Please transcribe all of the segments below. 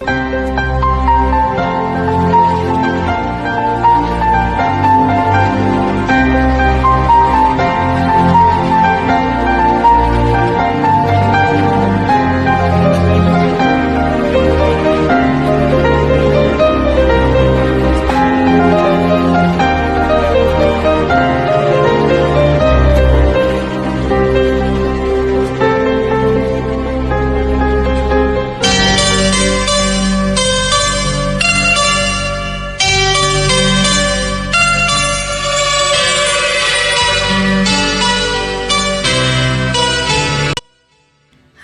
you.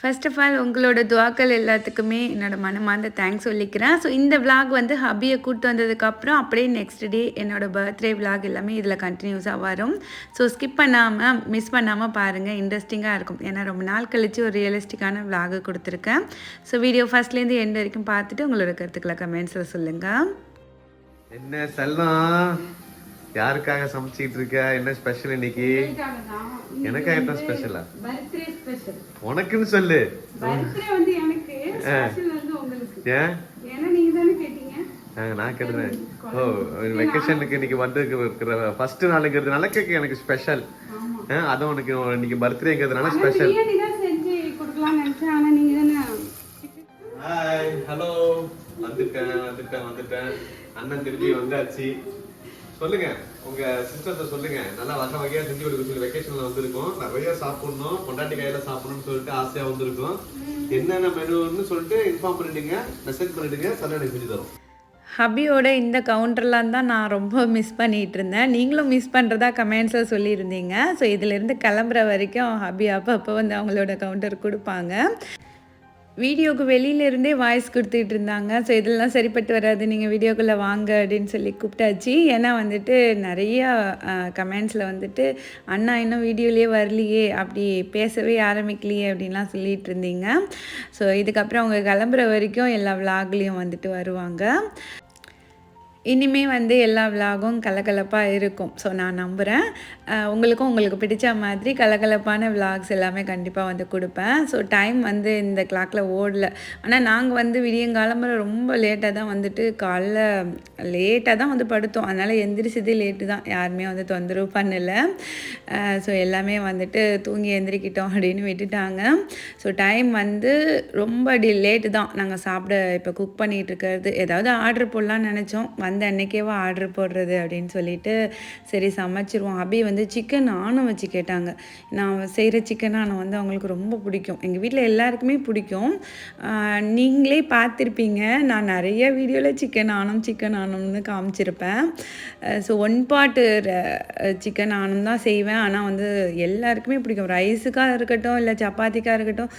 First of all உங்களோட துவாக்கள் எல்லாத்துக்குமே என்னோட மனமார்ந்த தேங்க்ஸ் சொல்லிக்கிறேன். ஸோ இந்த விளாக் வந்து ஹபியை கூப்பிட்டு வந்ததுக்கப்புறம் அப்படியே நெக்ஸ்ட் டே என்னோடய பர்த்டே vlog எல்லாமே இதில் கண்டினியூஸாக வரும். ஸோ ஸ்கிப் பண்ணாமல் மிஸ் பண்ணாமல் பாருங்கள் இன்ட்ரெஸ்டிங்காக இருக்கும். ஏன்னா ரொம்ப நாள் கழித்து ஒரு ரியலிஸ்டிக்கான vlog கொடுத்துருக்கேன். ஸோ வீடியோ ஃபர்ஸ்ட்லேருந்து எண்ட் வரைக்கும் பார்த்துட்டு உங்களோட கருத்துக்களை கமெண்ட்ஸில் சொல்லுங்கள் என்ன செல்லம் யாருக்காக சமைச்சிட்டு இருக்க? என்ன ஸ்பெஷல் இன்னைக்கு? எனக்காக என்ன ஸ்பெஷலா உனக்குன்னு சொல்லு. ஏன்? நான் கேட்டுறேன் ஓ வெக்கேஷனுக்கு இன்னைக்கு வந்து இருக்கிற ஃபர்ஸ்ட் நாளுங்கிறதுனால கேக் எனக்கு ஸ்பெஷல் அதுவும் உனக்கு இன்னைக்கு பர்த்டேங்கிறதுனால ஸ்பெஷல் ஹலோ வந்துட்டேன் வந்துட்டேன் வந்துட்டேன். அண்ணன் திரும்பி வந்தாச்சு. சொல்லுங்க. உங்க சிஸ்டர்ட்ட சொல்லுங்க. நல்லா வகை வகையா செஞ்சு கொடுக்க சொல்லி வெக்கேஷன்ல வந்திருக்கோம். நிறைய சாப்பிடணும். பொண்டாட்டி கையில சாப்பிடணும்னு சொல்லிட்டு ஆசையா வந்திருக்கோம். என்னென்ன மெனுன்னு சொல்லிட்டு இன்ஃபார்ம் பண்ணிடுங்க. மெசேஜ் பண்ணிடுங்க. சரி எனக்கு செஞ்சு தரோம் ஹபியோட இந்த கவுண்டர்லாம் தான் நான் ரொம்ப மிஸ் பண்ணிகிட்டு இருந்தேன். நீங்களும் மிஸ் பண்ணுறதா கமெண்ட்ஸில் சொல்லியிருந்தீங்க. ஸோ இதிலேருந்து கிளம்புற வரைக்கும் ஹபி அப்பப்போ வந்து அவங்களோட கவுண்டர் கொடுப்பாங்க. வீடியோக்கு வெளியில இருந்தே வாய்ஸ் கொடுத்துட்டு இருந்தாங்க ஸோ இதெல்லாம் சரிப்பட்டு வராது. நீங்கள் வீடியோக்குள்ளே வாங்க அப்படின்னு சொல்லி கூப்பிட்டாச்சு. ஏன்னா வந்துட்டு நிறைய கமெண்ட்ஸில் வந்துட்டு அண்ணா இன்னும் வீடியோலேயே வரலையே. அப்படி பேசவே ஆரம்பிக்கலையே அப்படின்லாம் சொல்லிட்டு இருந்தீங்க ஸோ இதுக்கப்புறம் அவங்க கிளம்புற வரைக்கும் எல்லா விளாக்லேயும் வந்துட்டு வருவாங்க. இனிமே வந்து எல்லா விலாகும் கலகலப்பாக இருக்கும். ஸோ நான் நம்புகிறேன் உங்களுக்கும் உங்களுக்கு பிடிச்ச மாதிரி கலகலப்பான விலாக்ஸ் எல்லாமே கண்டிப்பாக வந்து கொடுப்பேன். ஸோ டைம் வந்து இந்த கிளாக்கில் ஓடல. ஆனால் நாங்கள் வந்து விடியங்காலம்புற ரொம்ப லேட்டாக தான் வந்துட்டு காலைல லேட்டாக தான் வந்து படுத்தோம். அதனால் எந்திரிச்சதே லேட்டு தான். யாருமே வந்து தொந்தரவு பண்ணலை. ஸோ எல்லாமே வந்துட்டு தூங்கி எந்திரிக்கிட்டோம் அப்படின்னு விட்டுட்டாங்க. ஸோ டைம் வந்து ரொம்ப டி லேட்டு தான். நாங்கள் சாப்பிட இப்போ குக் பண்ணிகிட்டு இருக்கிறது. ஏதாவது ஆர்டர் போடலாம்னு நினச்சோம். வந்து அன்னைக்கேவா ஆர்டர் போடுறது அப்படின்னு சொல்லிட்டு சரி சமைச்சிருவோம். அபி வந்து சிக்கன் ஆணம் வச்சு கேட்டாங்க. நான் செய்கிற சிக்கன் ஆணம் வந்து அவங்களுக்கு ரொம்ப பிடிக்கும். எங்கள் வீட்டில் எல்லாருக்குமே பிடிக்கும். நீங்களே பார்த்துருப்பீங்க. நான் நிறைய வீடியோவில் சிக்கன் ஆணம் சிக்கன் ஆணம்னு காமிச்சிருப்பேன். ஸோ ஒன் பாட்டு சிக்கன் ஆணம் தான் செய்வேன். ஆனால் வந்து எல்லாருக்குமே பிடிக்கும். ரைஸுக்காக இருக்கட்டும் இல்லை சப்பாத்திக்காக இருக்கட்டும்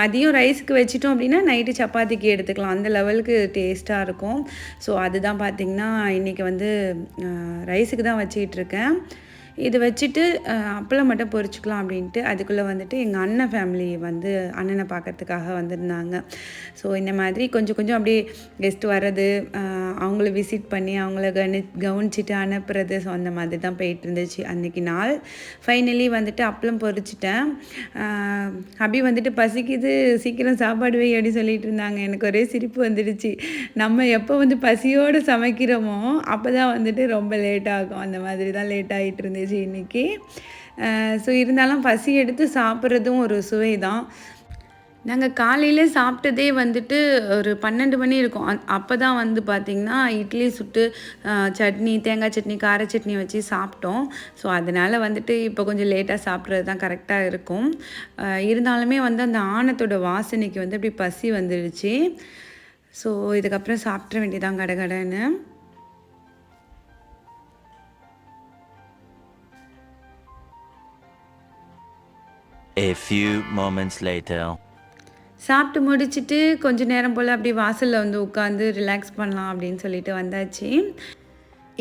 மதியம் ரைஸுக்கு வச்சிட்டோம் அப்படின்னா நைட்டு சப்பாத்திக்கு எடுத்துக்கலாம். அந்த லெவலுக்கு டேஸ்ட்டாக இருக்கும். ஸோ அதுதான் பார்த்து பார்த்திங்கன்னா இன்றைக்கி வந்து ரைஸுக்கு தான் வச்சிக்கிட்டு இருக்கேன். இது வச்சுட்டு அப்பளம் மட்டும் பொறிச்சிக்கலாம் அப்படின்ட்டு அதுக்குள்ளே வந்துட்டு எங்கள் அண்ணன் ஃபேமிலி வந்து அண்ணனை பார்க்கறதுக்காக வந்திருந்தாங்க. ஸோ இந்த மாதிரி கொஞ்சம் கொஞ்சம் அப்படியே கெஸ்ட் வர்றது அவங்கள விசிட் பண்ணி அவங்கள கவனி கவனிச்சிட்டு அனுப்புறது ஸோ அந்த மாதிரி தான் போயிட்டு இருந்துச்சு. அன்றைக்கி நாள். ஃபைனலி வந்துட்டு அப்பளம் பொறிச்சிட்டேன் அபி வந்துட்டு பசிக்குது சீக்கிரம் சாப்பாடு வை அப்படின்னு சொல்லிட்டு இருந்தாங்க. எனக்கு ஒரே சிரிப்பு வந்துடுச்சு. நம்ம எப்போ வந்து பசியோடு சமைக்கிறோமோ அப்போ தான் வந்துட்டு ரொம்ப லேட் ஆகும். அந்த மாதிரி தான் லேட் ஆகிட்டு இருந்துச்சு. இன்றைக்கி ஸோ இருந்தாலும் பசி எடுத்து சாப்பிட்றதும் ஒரு சுவை தான் நாங்கள் காலையில் சாப்பிட்டதே வந்துட்டு ஒரு பன்னெண்டு மணி இருக்கும். அப்போ தான் வந்து பார்த்திங்கன்னா இட்லி சுட்டு சட்னி தேங்காய் சட்னி கார சட்னி வச்சு சாப்பிட்டோம். ஸோ அதனால் வந்துட்டு இப்போ கொஞ்சம் லேட்டாக சாப்பிட்றது தான் கரெக்டாக இருக்கும் இருந்தாலுமே வந்து அந்த ஆணத்தோட வாசனைக்கு வந்து அப்படி பசி வந்துடுச்சு ஸோ இதுக்கப்புறம் சாப்பிட்ற வேண்டியதான் கடகடன்னு A few moments later. சாப்பிட்டு முடிச்சுட்டு கொஞ்ச நேரம் போல் அப்படி வாசலில் வந்து உட்காந்து ரிலாக்ஸ் பண்ணலாம் அப்படின்னு சொல்லிட்டு வந்தாச்சு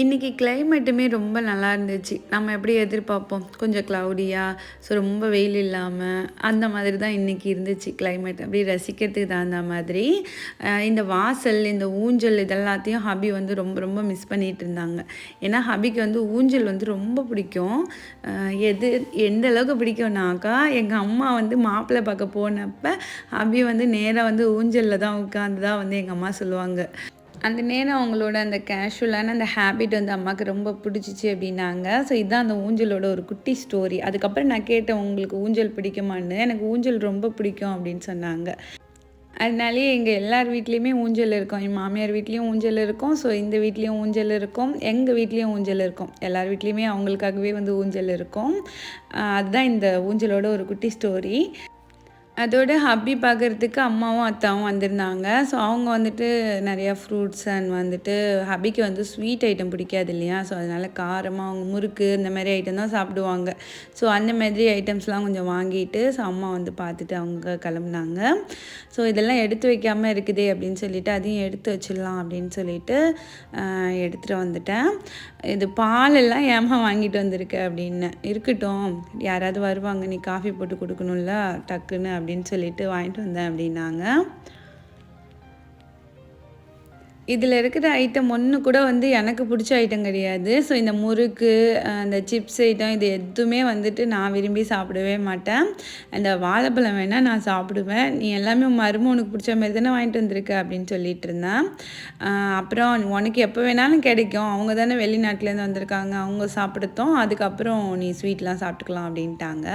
இன்றைக்கி கிளைமேட்டுமே ரொம்ப நல்லா இருந்துச்சு நம்ம எப்படி எதிர்பார்ப்போம்? கொஞ்சம் க்ளவுடியாக ஸோ ரொம்ப வெயில் இல்லாமல் அந்த மாதிரி தான் இன்றைக்கி இருந்துச்சு கிளைமேட் அப்படி ரசிக்கிறதுக்கு தகுந்த மாதிரி. இந்த வாசல் இந்த ஊஞ்சல் இதெல்லாத்தையும் ஹபி வந்து ரொம்ப ரொம்ப மிஸ் பண்ணிகிட்டு இருந்தாங்க. ஏன்னா ஹபிக்கு வந்து ஊஞ்சல் வந்து ரொம்ப பிடிக்கும். எது எந்த அளவுக்கு பிடிக்கும்னாக்கா எங்கள் அம்மா வந்து மாப்பிள்ளை பார்க்க போனப்போ ஹபி வந்து நேராக வந்து ஊஞ்சலில் தான் உட்காந்து தான் வந்து எங்கள் அம்மா சொல்லுவாங்க. அந்த நேரம் அவங்களோட அந்த கேஷுவலான அந்த ஹேபிட் வந்து அம்மாவுக்கு ரொம்ப பிடிச்சிச்சு அப்படின்னாங்க. ஸோ இதுதான் அந்த ஊஞ்சலோட ஒரு குட்டி ஸ்டோரி அதுக்கப்புறம் நான் கேட்டேன் உங்களுக்கு ஊஞ்சல் பிடிக்குமான்னு? எனக்கு ஊஞ்சல் ரொம்ப பிடிக்கும் அப்படின்னு சொன்னாங்க. அதனாலேயே எங்கள் எல்லார் வீட்லேயுமே ஊஞ்சல் இருக்கும். என் மாமியார் வீட்லேயும் ஊஞ்சல் இருக்கும். ஸோ இந்த வீட்லேயும் ஊஞ்சல் இருக்கும். எங்கள் வீட்லேயும் ஊஞ்சல் இருக்கும். எல்லார் வீட்லேயுமே அவங்களுக்காகவே வந்து ஊஞ்சல் இருக்கும். அதுதான் இந்த ஊஞ்சலோட ஒரு குட்டி ஸ்டோரி அதோட ஹப்பி பார்க்குறதுக்கு அம்மாவும் அத்தாவும் வந்திருந்தாங்க. ஸோ அவங்க வந்துட்டு நிறையா ஃப்ரூட்ஸ் அண்ட் வந்துட்டு ஹபிக்கு வந்து ஸ்வீட் ஐட்டம் பிடிக்காது இல்லையா? ஸோ அதனால் காரமாக அவங்க முறுக்கு இந்த மாதிரி ஐட்டம் தான் சாப்பிடுவாங்க. ஸோ அந்த மாதிரி ஐட்டம்ஸ்லாம் கொஞ்சம் வாங்கிட்டு ஸோ அம்மா வந்து பார்த்துட்டு அவங்க கிளம்புனாங்க. ஸோ இதெல்லாம் எடுத்து வைக்காமல் இருக்குதே அப்படின்னு சொல்லிட்டு அதையும் எடுத்து வச்சிடலாம் அப்படின்னு சொல்லிட்டு எடுத்துகிட்டு வந்துட்டேன். இது பாலெல்லாம் ஏமா வாங்கிட்டு வந்திருக்க அப்படின்னு. இருக்கட்டும். யாராவது வருவாங்க நீ காஃபி போட்டு கொடுக்கணும்ல டக்குன்னு அப்படின்னு அப்படின்னு சொல்லிட்டு வாங்கிட்டு வந்தேன் அப்படின்னாங்க. இதில் இருக்கிற ஐட்டம் ஒன்று கூட வந்து எனக்கு பிடிச்ச ஐட்டம் கிடையாது. ஸோ இந்த முறுக்கு அந்த சிப்ஸ் ஐட்டம் இது எதுவுமே வந்துட்டு நான் விரும்பி சாப்பிடவே மாட்டேன். அந்த வாழைப்பழம் வேணால் நான் சாப்பிடுவேன். நீ எல்லாமே மரும உனக்கு பிடிச்ச மாதிரி தானே வாங்கிட்டு வந்திருக்க அப்படின்னு சொல்லிட்டு இருந்தேன். அப்புறம் உனக்கு எப்போ வேணாலும் கிடைக்கும். அவங்க தானே வெளிநாட்டிலேருந்து வந்திருக்காங்க. அவங்க சாப்பிடுத்தோம் அதுக்கப்புறம் நீ ஸ்வீட்லாம் சாப்பிட்டுக்கலாம் அப்படின்ட்டாங்க.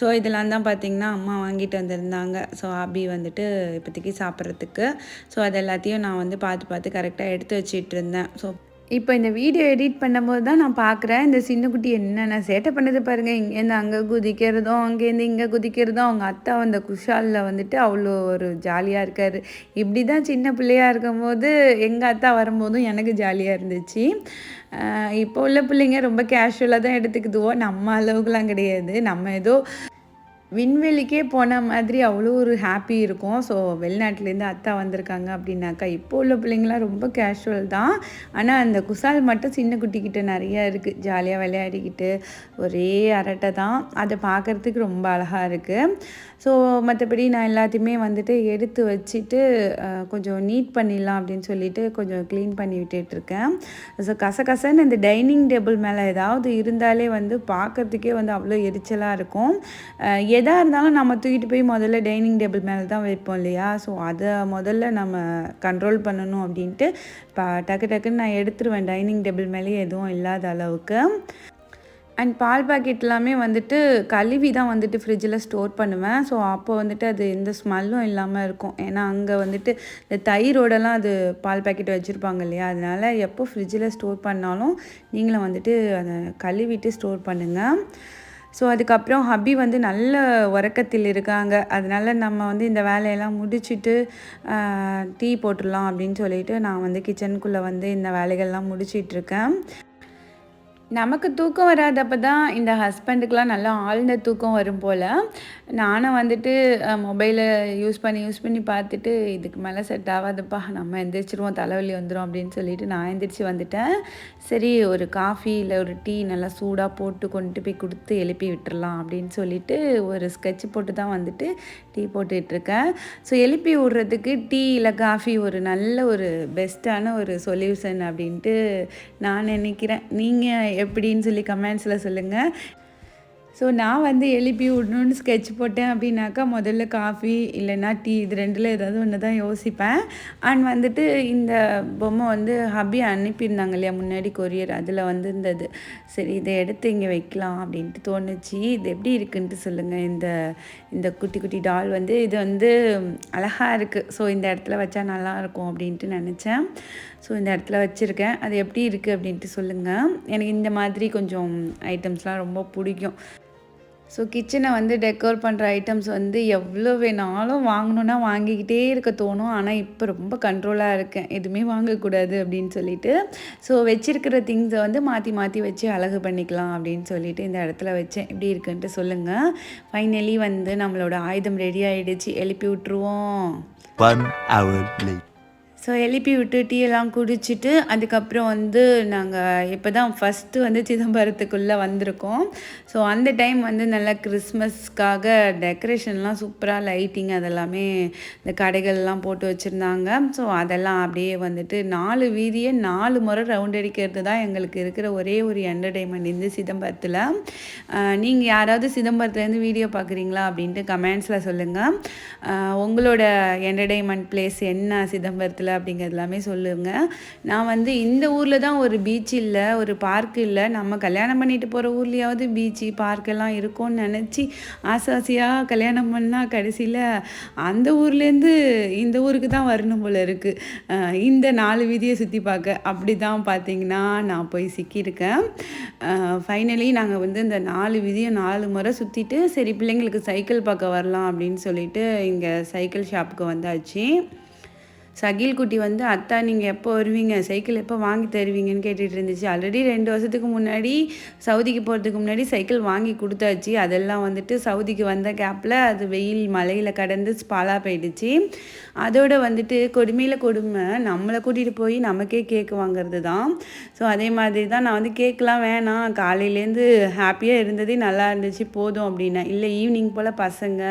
ஸோ இதெல்லாம் தான் பார்த்தீங்கன்னா அம்மா வாங்கிட்டு வந்திருந்தாங்க. ஸோ அபி வந்துட்டு இப்போதைக்கு சாப்பிட்றதுக்கு. ஸோ அது எல்லாத்தையும் நான் வந்து பார்த்து பார்த்து கரெக்டாக எடுத்து வச்சிட்டு இருந்தேன் ஸோ இப்போ இந்த வீடியோ எடிட் பண்ணும்போது தான் நான் பார்க்குறேன் இந்த சின்ன குட்டி என்னென்ன சேட்டை பண்ணுது பாருங்கள் இங்கேருந்து அங்கே குதிக்கிறதும் அங்கேருந்து இங்கே குதிக்கிறதும் அவங்க அத்தா அந்த குஷாலில் வந்துட்டு அவ்வளோ ஒரு ஜாலியாக இருக்கார். இப்படி தான் சின்ன பிள்ளையாக இருக்கும்போது எங்கள் அத்தா வரும்போதும் எனக்கு ஜாலியாக இருந்துச்சு. இப்போ உள்ள பிள்ளைங்க ரொம்ப கேஷுவலாக தான் எடுத்துக்குதுவோ நம்ம அளவுக்குலாம் கிடையாது. நம்ம ஏதோ விண்வெளிக்கே போன மாதிரி அவ்வளோ ஒரு ஹாப்பி இருக்கும். ஸோ வெளிநாட்டிலேருந்து அத்தா வந்திருக்காங்க அப்படின்னாக்கா இப்போ உள்ள பிள்ளைங்களாம் ரொம்ப கேஷுவல் தான். ஆனால் அந்த குசால் மட்டும் சின்ன குட்டிக்கிட்ட நிறையா இருக்குது ஜாலியாக விளையாடிக்கிட்டு ஒரே அரட்டை தான். அதை பார்க்குறதுக்கு ரொம்ப அழகாக இருக்குது ஸோ மற்றபடி நான் எல்லாத்தையுமே வந்துட்டு எடுத்து வச்சுட்டு கொஞ்சம் நீட் பண்ணிடலாம் அப்படின்னு சொல்லிட்டு கொஞ்சம் க்ளீன் பண்ணி விட்டுட்ருக்கேன் ஸோ கசகசன்னு இந்த டைனிங் டேபிள் மேலே ஏதாவது இருந்தாலே வந்து பார்க்கறதுக்கே வந்து அவ்வளோ எரிச்சலாக இருக்கும். எதாக இருந்தாலும் நம்ம தூக்கிட்டு போய் முதல்ல டைனிங் டேபிள் மேலே தான் வைப்போம் இல்லையா? ஸோ அதை முதல்ல நம்ம கண்ட்ரோல் பண்ணணும் அப்படின்ட்டு இப்போ டக்கு டக்குன்னு நான் எடுத்துருவேன் டைனிங் டேபிள் மேலேயே எதுவும் இல்லாத அளவுக்கு. அண்ட் பால் பாக்கெட் எல்லாமே வந்துட்டு கழுவி தான் வந்துட்டு ஃப்ரிட்ஜில் ஸ்டோர் பண்ணுவேன். ஸோ அப்போ வந்துட்டு அது எந்த ஸ்மெல்லும் இல்லாமல் இருக்கும். ஏன்னா அங்கே வந்துட்டு இந்த தயிரோடலாம் அது பால் பாக்கெட் வச்சுருப்பாங்க இல்லையா? அதனால் எப்போ ஃப்ரிட்ஜில் ஸ்டோர் பண்ணாலும் நீங்களும் வந்துட்டு அதை கழுவிட்டு ஸ்டோர் பண்ணுங்கள் ஸோ அதுக்கப்புறம் ஹப்பி வந்து நல்ல உறக்கத்தில் இருக்காங்க. அதனால நம்ம வந்து இந்த வேலையெல்லாம் முடிச்சுட்டு டீ போட்டுடலாம் அப்படின்னு சொல்லிட்டு நான் வந்து கிச்சனுக்குள்ளே வந்து இந்த வேலைகள்லாம் முடிச்சிட்ருக்கேன் நமக்கு தூக்கம் வராதப்ப தான் இந்த ஹஸ்பண்டுக்கெலாம் நல்லா ஆழ்ந்த தூக்கம் வரும் போல். நானும் வந்துட்டு மொபைலை யூஸ் பண்ணி யூஸ் பண்ணி பார்த்துட்டு இதுக்கு மேலே செட் ஆகாதுப்பா நம்ம எந்திரிச்சிருவோம் தலைவலி வந்துடும் அப்படின்னு சொல்லிட்டு நான் எந்திரிச்சு வந்துட்டேன். சரி ஒரு காஃபி இல்லை ஒரு டீ நல்லா சூடாக போட்டு கொண்டு போய் கொடுத்து எழுப்பி விட்டுறலாம் அப்படின்னு சொல்லிட்டு ஒரு ஸ்கெட்ச் போட்டு தான் வந்துட்டு டீ போட்டுட்ருக்கேன் ஸோ எழுப்பி விடுறதுக்கு டீ இல்லை காஃபி ஒரு நல்ல ஒரு பெஸ்ட்டான ஒரு சொல்யூஷன் அப்படின்ட்டு நான் நினைக்கிறேன். நீங்கள் எப்படின்னு சொல்லி கமெண்ட்ஸில் சொல்லுங்கள் ஸோ நான் வந்து எழுப்பி விடணுன்னு ஸ்கெட்ச் போட்டேன் அப்படின்னாக்கா முதல்ல காஃபி இல்லைன்னா டீ இது ரெண்டில் ஏதாவது ஒன்று தான் யோசிப்பேன். அண்ட் வந்துட்டு இந்த பொம்மை வந்து ஹபி அனுப்பியிருந்தாங்க இல்லையா முன்னாடி கொரியர் அதில் வந்திருந்தது. சரி இதை எடுத்து இங்கே வைக்கலாம் அப்படின்ட்டு தோணுச்சு. இது எப்படி இருக்குன்ட்டு சொல்லுங்கள் இந்த இந்த குட்டி குட்டி டால் வந்து இது வந்து அழகாக இருக்குது ஸோ இந்த இடத்துல வச்சா நல்லா இருக்கும் அப்படின்ட்டு நினச்சேன். ஸோ இந்த இடத்துல வச்சுருக்கேன். அது எப்படி இருக்குது அப்படின்ட்டு சொல்லுங்கள் எனக்கு இந்த மாதிரி கொஞ்சம் ஐட்டம்ஸ்லாம் ரொம்ப பிடிக்கும். ஸோ கிச்சனை வந்து டெக்கோர் பண்ணுற ஐட்டம்ஸ் வந்து எவ்வளோ வேணாலும் வாங்கணுன்னா வாங்கிக்கிட்டே இருக்க தோணும். ஆனால் இப்போ ரொம்ப கண்ட்ரோலாக இருக்கேன். எதுவுமே வாங்கக்கூடாது அப்படின்னு சொல்லிட்டு. ஸோ வச்சிருக்கிற திங்ஸை வந்து மாற்றி மாற்றி வச்சு அழகு பண்ணிக்கலாம் அப்படின்னு சொல்லிட்டு இந்த இடத்துல வச்சேன். எப்படி இருக்குன்ட்டு சொல்லுங்கள் ஃபைனலி வந்து நம்மளோட ஆயுதம் ரெடி ஆகிடுச்சு எழுப்பி விட்ருவோம் ஸோ எழுப்பி விட்டு டீ எல்லாம் குடிச்சிட்டு அதுக்கப்புறம் வந்து நாங்கள் இப்போ தான் ஃபஸ்ட்டு வந்து சிதம்பரத்துக்குள்ளே வந்திருக்கோம். ஸோ அந்த டைம் வந்து நல்லா கிறிஸ்மஸ்க்காக டெக்கரேஷன்லாம் சூப்பராக லைட்டிங் அதெல்லாமே இந்த கடைகள்லாம் போட்டு வச்சுருந்தாங்க. ஸோ அதெல்லாம் அப்படியே வந்துட்டு நாலு வீதியை நாலு முறை ரவுண்ட் அடிக்கிறது தான் எங்களுக்கு இருக்கிற ஒரே ஒரு என்டர்டெயின்மெண்ட் இந்த சிதம்பரத்தில். நீங்கள் யாராவது சிதம்பரத்துலேருந்து வீடியோ பார்க்குறீங்களா அப்படின்ட்டு கமெண்ட்ஸில் சொல்லுங்கள் உங்களோட என்டர்டெயின்மெண்ட் பிளேஸ் என்ன சிதம்பரத்தில்? அப்படிங்கிறது எல்லாமே சொல்லுங்கள் நான் வந்து இந்த ஊரில் தான் ஒரு பீச் இல்லை ஒரு பார்க் இல்லை. நம்ம கல்யாணம் பண்ணிட்டு போகிற ஊர்லேயாவது பீச்சு பார்க்கெல்லாம் இருக்கும்னு நினச்சி ஆசை ஆசையாக கல்யாணம் பண்ணால் கடைசியில் அந்த ஊர்லேருந்து இந்த ஊருக்கு தான் வரணும் போல இருக்குது இந்த நாலு வீதியை சுற்றி பார்க்க. அப்படி தான் பார்த்தீங்கன்னா நான் போய் சிக்கியிருக்கேன். ஃபைனலி நாங்கள் வந்து இந்த நாலு வீதியை நாலு முறை சுற்றிட்டு சரி பிள்ளைங்களுக்கு சைக்கிள் பார்க்க வரலாம் அப்படின்னு சொல்லிட்டு இங்கே சைக்கிள் ஷாப்புக்கு வந்தாச்சு. சகில் குட்டி வந்து அத்தா நீங்கள் எப்போ வருவீங்க? சைக்கிள் எப்போ வாங்கி தருவீங்கன்னு கேட்டுட்டு இருந்துச்சு. ஆல்ரெடி ரெண்டு வருஷத்துக்கு முன்னாடி சவுதிக்கு போகிறதுக்கு முன்னாடி சைக்கிள் வாங்கி கொடுத்தாச்சு. அதெல்லாம் வந்துட்டு சவுதிக்கு வந்த கேப்பில் அது வெயில் மலையில் கடந்து ஸ்பாலாக போயிடுச்சு. அதோட வந்துட்டு கொடுமையில் கொடுமை நம்மளை கூட்டிகிட்டு போய் நமக்கே கேக் வாங்குறது தான். ஸோ அதே மாதிரி தான் நான் வந்து கேக்கெலாம் வேணாம். காலையிலேருந்து ஹாப்பியாக இருந்ததே நல்லா இருந்துச்சு. போதும் அப்படின்னா. இல்லை ஈவினிங் போல் பசங்க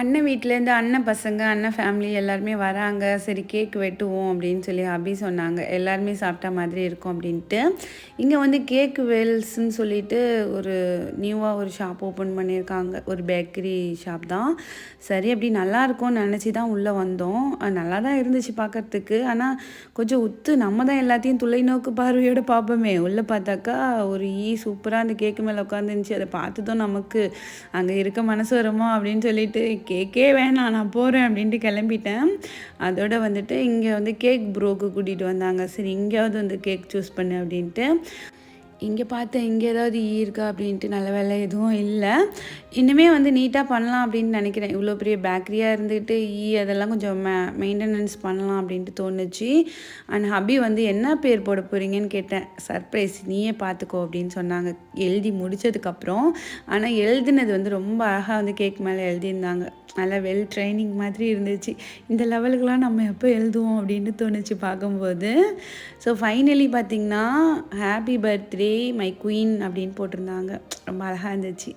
அண்ணன் வீட்டிலேருந்து அண்ணன் பசங்க அண்ணன் ஃபேமிலி எல்லாருமே வராங்க. சரி கேக் வெட்டுவோம் அப்படின்னு சொல்லி அபி சொன்னாங்க. எல்லாருமே சாப்பிட்ட மாதிரி இருக்கும் அப்படின்ட்டு. இங்கே வந்து கேக் வெல்ஸ்ன்னு சொல்லிட்டு ஒரு நியூவாக ஒரு ஷாப் ஓப்பன் பண்ணியிருக்காங்க. ஒரு பேக்கரி ஷாப் தான். சரி அப்படி நல்லாயிருக்கும்னு நினச்சி தான் உள்ளே வந்தோம். நல்லா தான் இருந்துச்சு பார்க்குறதுக்கு. ஆனால் கொஞ்சம் உத்து. நம்ம தான் எல்லாத்தையும் தொலைநோக்கு பார்வையோடு பார்ப்போமே. உள்ளே பார்த்தாக்கா ஒரு ஈ சூப்பராக அந்த கேக்கு மேலே உட்காந்துருந்துச்சு அதை பார்த்ததும் நமக்கு அங்கே இருக்க மனசு வருமா அப்படின்னு சொல்லிட்டு கேக்கே வேணாம் நான் போகிறேன் அப்படின்ட்டு கிளம்பிட்டேன். அதோட வந்துட்டு இங்கே வந்து கேக் ப்ரோக்கு கூட்டிகிட்டு வந்தாங்க. சரி இங்கேயாவது வந்து கேக் சூஸ் பண்ணு அப்படின்ட்டு. இங்கே பார்த்தேன் இங்கே ஏதாவது ஈ இருக்கா அப்படின்ட்டு நல்ல வேலை எதுவும் இல்லை. இன்னுமே வந்து நீட்டாக பண்ணலாம் அப்படின்னு நினைக்கிறேன். இவ்வளோ பெரிய பேக்கரியாக இருந்துக்கிட்டு ஈ அதெல்லாம் கொஞ்சம் மெ மெயின்டெனன்ஸ் பண்ணலாம் அப்படின்ட்டு தோணுச்சு. அண்ட் ஹபி வந்து என்ன பேர் போட போகிறீங்கன்னு கேட்டேன். சர்ப்ரைஸ் நீயே பார்த்துக்கோ அப்படின்னு சொன்னாங்க. எழுதி முடிச்சதுக்கப்புறம் ஆனால் எழுதினது வந்து ரொம்ப அழகாக வந்து கேக் மேலே எழுதியிருந்தாங்க. நல்லா வெல் ட்ரைனிங் மாதிரி இருந்துச்சு. இந்த லெவலுக்குலாம் நம்ம எப்போ எழுதுவோம் அப்படின்னு தோணுச்சு பார்க்கும்போது ஸோ ஃபைனலி பார்த்திங்கன்னா ஹாப்பி பர்த்டே மை குயின் அப்படின்னு போட்டிருந்தாங்க. ரொம்ப அழகாக இருந்துச்சு.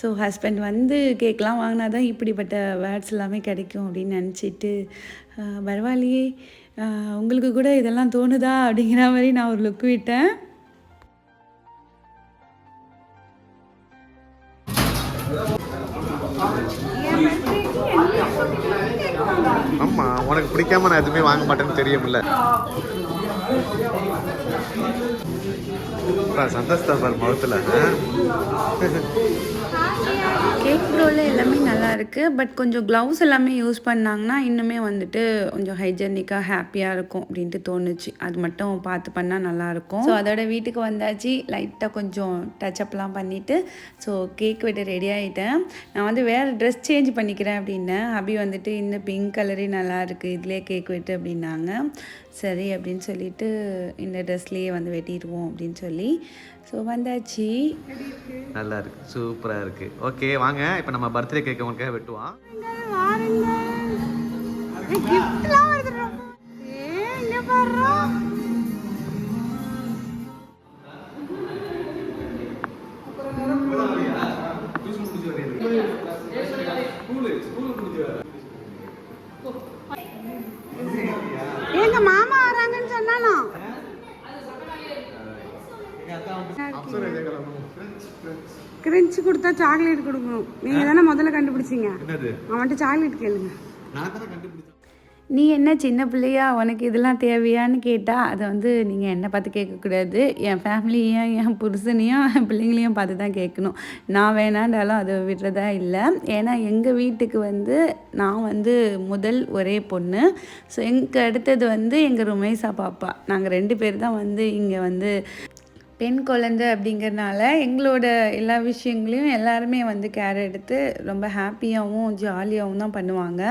ஸோ ஹஸ்பண்ட் வந்து கேக்லாம் வாங்கினா தான் இப்படிப்பட்ட வேர்ட்ஸ் எல்லாமே கிடைக்கும் அப்படின்னு நினச்சிட்டு பரவாயில்லையே. உங்களுக்கு கூட இதெல்லாம் தோணுதா? அப்படிங்கிற மாதிரி நான் ஒரு லுக் விட்டேன். பிடிக்காம நான் எதுவுமே வாங்க மாட்டேன்னு தெரியும்ல. சந்தோஷம் சார் முகத்துல கேக் ப்ரோவில் எல்லாமே நல்லா இருக்குது பட் கொஞ்சம் க்ளவுஸ் எல்லாமே யூஸ் பண்ணாங்கன்னா இன்னுமே வந்துட்டு கொஞ்சம் ஹைஜெனிக்காக ஹாப்பியாக இருக்கும் அப்படின்ட்டு தோணுச்சு. அது மட்டும் பார்த்து பண்ணால் நல்லாயிருக்கும் ஸோ அதோட வீட்டுக்கு வந்தாச்சு. லைட்டாக கொஞ்சம் டச்சப்லாம் பண்ணிவிட்டு ஸோ கேக் வெட்ட ரெடி ஆகிட்டேன் நான் வந்து வேறு ட்ரெஸ் சேஞ்ச் பண்ணிக்கிறேன் அப்படின்னேன். அபி வந்துட்டு இந்த பிங்க் கலரே நல்லா இருக்குது இதுலேயே கேக் வெட்டு அப்படின்னாங்க. சரி அப்படின்னு சொல்லிட்டு இந்த ட்ரெஸ்லேயே வந்து வெட்டிடுவோம் அப்படின்னு சொல்லி. ஸோ வந்தாச்சு. நல்லா இருக்கு சூப்பரா இருக்கு ஓகே வாங்க. இப்போ நம்ம பர்த்டே கேக் உனக்காக வெட்டுவான் எங்க கிரிஞ்சு கொடுத்தா சாக்லேட் கொடுக்கணும் நீங்க தானே முதல்ல கண்டுபிடிச்சீங்க? என்னது? அவன்கிட்ட சாக்லேட் கேளுங்க. நீ என்ன சின்ன பிள்ளையா? உனக்கு இதெல்லாம் தேவையான்னு கேட்டால் அதை வந்து நீங்கள் என்னை பார்த்து கேட்கக்கூடாது. என் ஃபேமிலியும் என் புருஷனையும் என் பிள்ளைங்களையும் பார்த்து தான் கேட்கணும். நான் வேணாண்டாலும் அதை விடுறதா இல்லை. ஏன்னா எங்கள் வீட்டுக்கு வந்து நான் வந்து முதல் ஒரே பொண்ணு. ஸோ எங்கள் அடுத்தது வந்து எங்கள் ருமேசா பாப்பா. நாங்கள் ரெண்டு பேர் தான் வந்து இங்கே வந்து பெண் குழந்தை அப்படிங்கிறனால எங்களோட எல்லா விஷயங்களையும் எல்லாருமே வந்து கேர் எடுத்து ரொம்ப ஹாப்பியாகவும் ஜாலியாகவும் தான் பண்ணுவாங்க.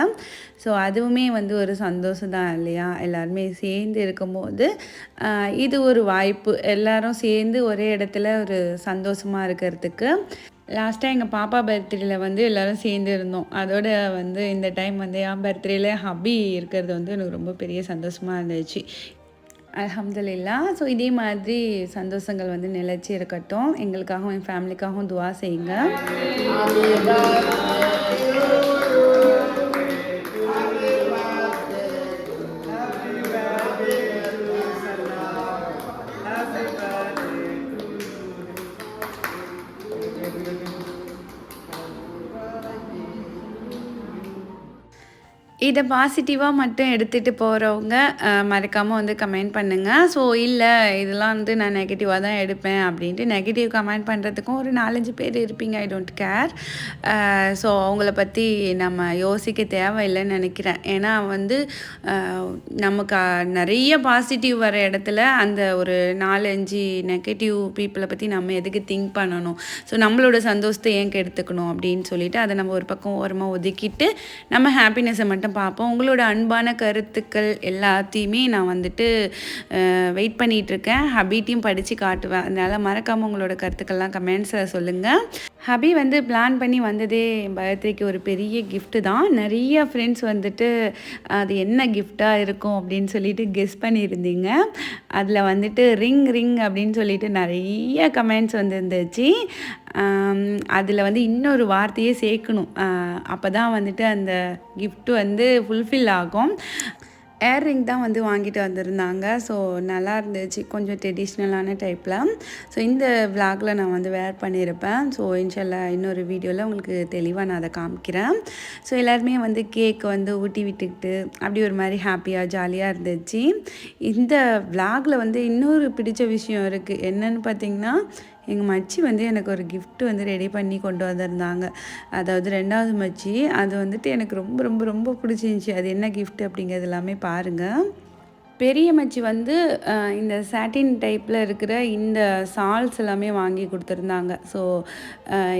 ஸோ அதுவுமே வந்து ஒரு சந்தோஷம் தான் இல்லையா? எல்லாருமே சேர்ந்து இருக்கும்போது இது ஒரு வாய்ப்பு. எல்லாரும் சேர்ந்து ஒரே இடத்துல ஒரு சந்தோஷமாக இருக்கிறதுக்கு. லாஸ்ட்டாக எங்கள் பாப்பா பர்த்டேல வந்து எல்லோரும் சேர்ந்து இருந்தோம். அதோட வந்து இந்த டைம் வந்து என் பர்த்டேல ஹபி இருக்கிறது வந்து எனக்கு ரொம்ப பெரிய சந்தோஷமாக இருந்துச்சு. அலமதுல்லா ஸோ இதே மாதிரி சந்தோஷங்கள் வந்து நிலைச்சி இருக்கட்டும். எங்களுக்காகவும் என் ஃபேமிலிக்காகவும் துவா செய்யுங்க. இதை பாசிட்டிவாக மட்டும் எடுத்துகிட்டு போகிறவங்க மறக்காமல் வந்து கமெண்ட் பண்ணுங்கள் ஸோ இல்லை இதெல்லாம் வந்து நான் நெகட்டிவாக தான் எடுப்பேன் அப்படின்ட்டு நெகட்டிவ் கமெண்ட் பண்ணுறதுக்கும் ஒரு நாலஞ்சு பேர் இருப்பீங்க ஐ டோன்ட் கேர் ஸோ அவங்கள பற்றி நம்ம யோசிக்க தேவையில்லைன்னு நினைக்கிறேன். ஏன்னா வந்து நமக்கு நிறைய பாசிட்டிவ் வர இடத்துல அந்த ஒரு நாலஞ்சு நெகட்டிவ் பீப்புளை பற்றி நம்ம எதுக்கு திங்க் பண்ணணும்? ஸோ நம்மளோட சந்தோஷத்தை ஏன் கெடுத்துக்கணும் அப்படின்னு சொல்லிட்டு அதை நம்ம ஒரு பக்கம் ஓரமாக ஒதுக்கிட்டு நம்ம ஹாப்பினஸை மட்டும் பார்ப்போம். உங்களோட அன்பான கருத்துக்கள் எல்லாத்தையுமே நான் வந்துட்டு வெயிட் பண்ணிகிட்டு இருக்கேன் ஹபிட்டையும் படித்து காட்டுவேன். அதனால் மறக்காமல் உங்களோட கருத்துக்கள்லாம் கமெண்ட்ஸில் சொல்லுங்கள் ஹபி வந்து பிளான் பண்ணி வந்ததே என் பர்த்டேக்கு ஒரு பெரிய கிஃப்ட்டு தான். நிறைய ஃப்ரெண்ட்ஸ் வந்துட்டு அது என்ன கிஃப்டாக இருக்கும் அப்படின்னு சொல்லிட்டு கெஸ் பண்ணியிருந்தீங்க. அதில் வந்துட்டு ரிங் ரிங் அப்படின்னு சொல்லிட்டு நிறைய கமெண்ட்ஸ் வந்துருந்துச்சு. அதில் வந்து இன்னொரு வார்த்தையே சேர்க்கணும். அப்போ தான் வந்துட்டு அந்த கிஃப்ட்டு வந்து ஃபுல்ஃபில் ஆகும். ஏர் ரிங் தான் வந்து வாங்கிட்டு வந்திருந்தாங்க. ஸோ நல்லா இருந்துச்சு. கொஞ்சம் ட்ரெடிஷ்னலான டைப்பில் ஸோ இந்த விளாகில் நான் வந்து வேர் பண்ணியிருப்பேன் ஸோ இன்ஷால்லா இன்னொரு வீடியோவில் உங்களுக்கு தெளிவாக நான் அதை காமிக்கிறேன். ஸோ எல்லாருமே வந்து கேக் வந்து ஊட்டி விட்டுக்கிட்டு அப்படி ஒரு மாதிரி ஹாப்பியாக ஜாலியாக இருந்துச்சு. இந்த விளாகில் வந்து இன்னொரு பிடிச்ச விஷயம் இருக்குது என்னன்னு பார்த்தீங்கன்னா எங்கள் மச்சி வந்து எனக்கு ஒரு கிஃப்ட் வந்து ரெடி பண்ணி கொண்டு வந்திருந்தாங்க. அதாவது ரெண்டாவது மச்சி அது வந்துட்டு எனக்கு ரொம்ப ரொம்ப ரொம்ப பிடிச்சிருந்துச்சி. அது என்ன கிஃப்ட் அப்படிங்கிறது எல்லாமே பாருங்கள் பெரிய மச்சி வந்து இந்த சாட்டின் டைப்பில் இருக்கிற இந்த சால்ஸ் எல்லாமே வாங்கி கொடுத்துருந்தாங்க. ஸோ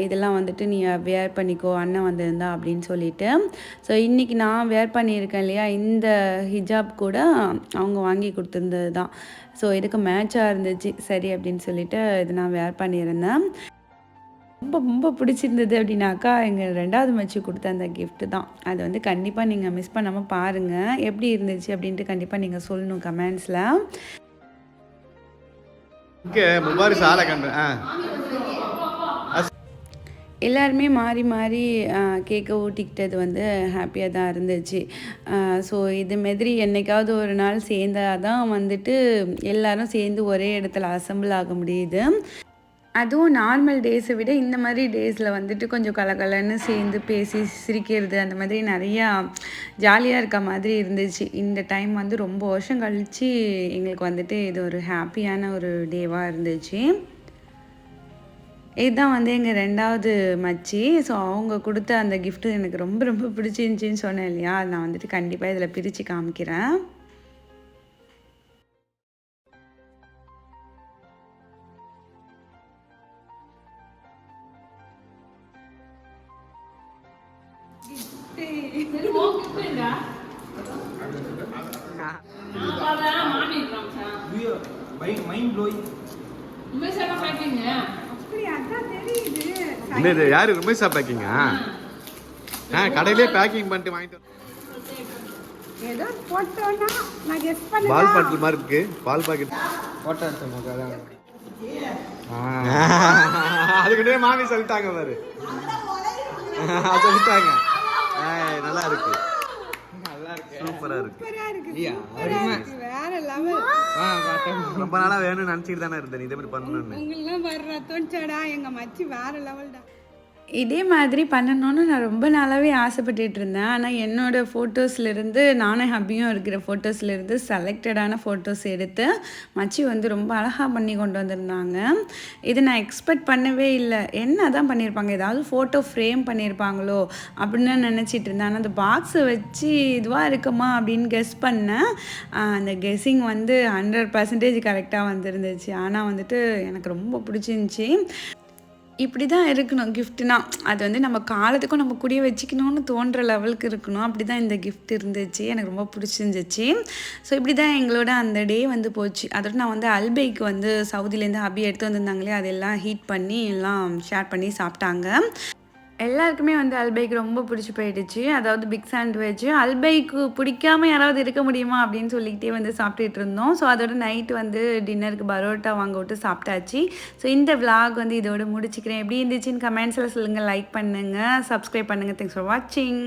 இதெல்லாம் வந்துட்டு நீ வேர் பண்ணிக்கோ அண்ணன் வந்திருந்தா அப்படின்னு சொல்லிட்டு. ஸோ இன்றைக்கி நான் வேர் பண்ணியிருக்கேன் இல்லையா இந்த ஹிஜாப் கூட அவங்க வாங்கி கொடுத்துருந்தது தான் ஸோ இதுக்கு மேட்சாக இருந்துச்சு சரி அப்படின்னு சொல்லிட்டு இது நான் வேர் பண்ணியிருந்தேன். ரொம்ப ரொம்ப பிடிச்சிருந்தது அப்படின்னாக்கா எங்கள் ரெண்டாவது மச்சி கொடுத்த அந்த gift தான். அது வந்து கண்டிப்பாக நீங்கள் மிஸ் பண்ணாமல் பாருங்கள் எப்படி இருந்துச்சு அப்படின்ட்டு கண்டிப்பாக நீங்கள் சொல்லணும் கமெண்ட்ஸில் எல்லாருமே மாறி மாறி கேக்கை ஊட்டிக்கிட்டது வந்து ஹாப்பியாக தான் இருந்துச்சு. ஸோ இது மாதிரி என்னைக்காவது ஒரு நாள் சேர்ந்தால் தான் வந்துட்டு எல்லாரும் சேர்ந்து ஒரே இடத்துல அசம்பிள் ஆக முடியுது. அதுவும் நார்மல் டேஸை விட இந்த மாதிரி டேஸில் வந்துட்டு கொஞ்சம் கலகலன்னு சேர்ந்து பேசி சிரிக்கிறது அந்த மாதிரி நிறையா ஜாலியாக இருக்க மாதிரி இருந்துச்சு. இந்த டைம் வந்து ரொம்ப வருஷம் கழித்து எங்களுக்கு வந்துட்டு இது ஒரு ஹாப்பியான ஒரு டேவாக இருந்துச்சு. இதுதான் வந்து எங்கள் ரெண்டாவது மச்சி. ஸோ அவங்க கொடுத்த அந்த கிஃப்ட்டு எனக்கு ரொம்ப ரொம்ப பிடிச்சிருந்துச்சின்னு சொன்னேன் இல்லையா? நான் வந்துட்டு கண்டிப்பாக இதில் பிரித்து காமிக்கிறேன். மைண்ட் ப்ளோயிங் என்ன இது யாரு ருமேஷா பேக்கிங்கா ஆ கடையிலே பேக்கிங் பண்ணிட்டு வாங்கிட்டு ஏதோ நான் கெஸ் பால் பாட்டில் மாதிரி இருக்கு பால் பாக்கெட் அதான் அதுக்கிட்டே மாமி சொல்லிட்டாங்க பாரு சொல்லிட்டாங்க நல்லா இருக்கு நல்லா இருக்கு சூப்பரா இருக்கு ரொம்ப நாளா வேணும்னு நினைச்சிட்டு தானே இருந்தேன் நீ இதே மாதிரி பண்ணணும்னு. உங்களெல்லாம் வர்ற தோன்ச்சடா எங்க மச்சி வேற லெவல் தான் இதே மாதிரி பண்ணணும்னு நான் ரொம்ப நாளாகவே ஆசைப்பட்டுட்டு இருந்தேன் ஆனால் என்னோடய ஃபோட்டோஸ்லேருந்து நானும் ஹப்பியும் இருக்கிற ஃபோட்டோஸ்லேருந்து செலக்டடான ஃபோட்டோஸ் எடுத்து மச்சி வந்து ரொம்ப அழகாக பண்ணி கொண்டு வந்திருந்தாங்க. இது நான் எக்ஸ்பெக்ட் பண்ணவே இல்லை. என்ன தான் பண்ணியிருப்பாங்க ஏதாவது ஃபோட்டோ ஃப்ரேம் பண்ணியிருப்பாங்களோ அப்படின்னு நினச்சிட்டு இருந்தேன் ஆனால் அந்த பாக்ஸை வச்சு இதுவாக இருக்குமா அப்படின்னு கெஸ் பண்ணேன். அந்த கெஸ்ஸிங் வந்து ஹண்ட்ரட் பர்சன்டேஜ் கரெக்டாக வந்துருந்துச்சு. ஆனால் வந்துட்டு எனக்கு ரொம்ப பிடிச்சிருந்துச்சி. இப்படி தான் இருக்கணும் கிஃப்ட்னா அது வந்து நம்ம காலத்துக்கும் நம்ம கூடிய வச்சுக்கணும்னு தோன்ற லெவலுக்கு இருக்கணும். அப்படி தான் இந்த கிஃப்ட் இருந்துச்சு. எனக்கு ரொம்ப பிடிச்சிருந்துச்சு. ஸோ இப்படி தான் எங்களோட அந்த டே வந்து போச்சு. அதோட நான் வந்து அல்பைக்கு வந்து சவுதிலேருந்து அபி எடுத்து வந்திருந்தாங்களே அதெல்லாம் ஹீட் பண்ணி எல்லாம் ஷேர் பண்ணி சாப்பிட்டாங்க. எல்லாருக்குமே வந்து அல்பைக்கு ரொம்ப பிடிச்சி போயிடுச்சு. அதாவது பிக் சாண்ட்விச். அல்பைக்கு பிடிக்காம யாராவது இருக்க முடியுமா அப்படின்னு சொல்லிக்கிட்டே வந்து சாப்பிட்டுட்டு இருந்தோம். ஸோ அதோட நைட் வந்து டின்னருக்கு பரோட்டா வாங்க விட்டு சாப்பிட்டாச்சு. ஸோ இந்த vlog வந்து இதோட முடிச்சுக்கிறேன். எப்படி இருந்துச்சுன்னு கமெண்ட்ஸில் சொல்லுங்கள் லைக் பண்ணுங்கள் சப்ஸ்கிரைப் பண்ணுங்கள் தேங்க்ஸ் ஃபார் வாட்சிங்